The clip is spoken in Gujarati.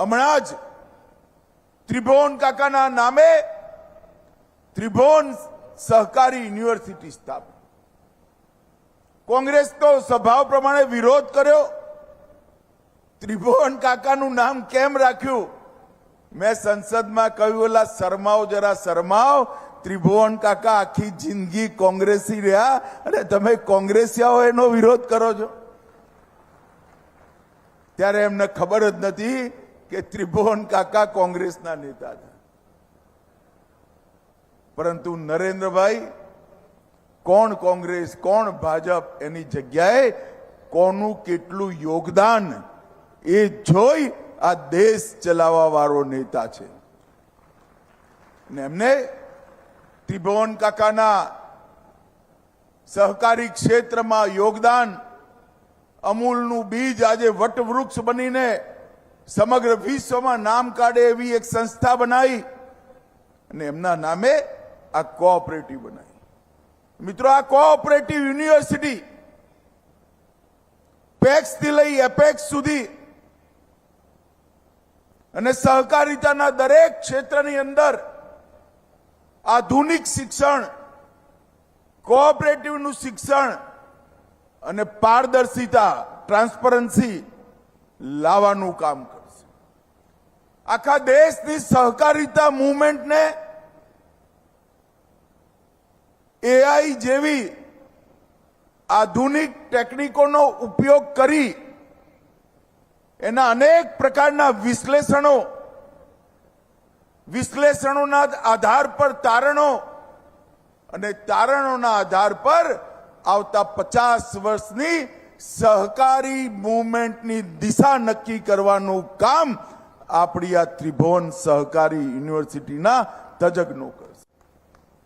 હમણાં જ ત્રિભુવન કાકાના નામે ત્રિભુવન સહકારી યુનિવર્સિટી સ્થાપી. કોંગ્રેસ તો સ્વભાવ પ્રમાણે વિરોધ કર્યો. ત્રિભુવન કાકાનું નામ કેમ રાખ્યું? મેં સંસદમાં કહ્યું, ઓલા શરમાઓ, જરા શરમાઓ. ત્રિભુવન કાકા આખી જિંદગી કોંગ્રેસી રહ્યા અને તમે કોંગ્રેસિયાઓ એનો વિરોધ કરો છો. ત્યારે એમને ખબર જ નથી કે ત્રિભુવન કાકા કોંગ્રેસના નેતા હતા પરંતુ નરેન્દ્રભાઈ, કોણ કોંગ્રેસ, કોણ ભાજપ એની જગ્યાએ કોનું કેટલું યોગદાન એ જોઈ આ દેશ ચલાવવા વાળો નેતા છે. અને એમને ત્રિભુવન કાકાના સહકારી ક્ષેત્રમાં યોગદાન, અમૂલનું બીજ આજે વટવૃક્ષ બનીને સમગ્ર વિશ્વમાં નામ કાઢે એવી એક સંસ્થા બનાવી અને એમના નામે આ કોઓપરેટિવ બનાવી મિત્રો, આ કોઓપરેટિવ યુનિવર્સિટી પેક્સથી લઈ એપેક્સ સુધી અને સહકારિતાના દરેક ક્ષેત્રની અંદર આધુનિક શિક્ષણ, કોઓપરેટિવનું શિક્ષણ અને પારદર્શિતા, ટ્રાન્સપરન્સી લાવવાનું કામ કરશે આખા દેશની સહકારિતા મુવમેન્ટને એઆઈ જેવી આધુનિક ટેકનિકોનો ઉપયોગ કરી એના અનેક પ્રકારના વિશ્લેષણો, વિશ્લેષણોના આધાર પર તારણો અને તારણોના આધાર પર આવતા પચાસ વર્ષની સહકારી મુવમેન્ટની દિશા નક્કી કરવાનું કામ આપણી આ ત્રિભુવન સહકારી યુનિવર્સિટીના તજજ્ઞો કરે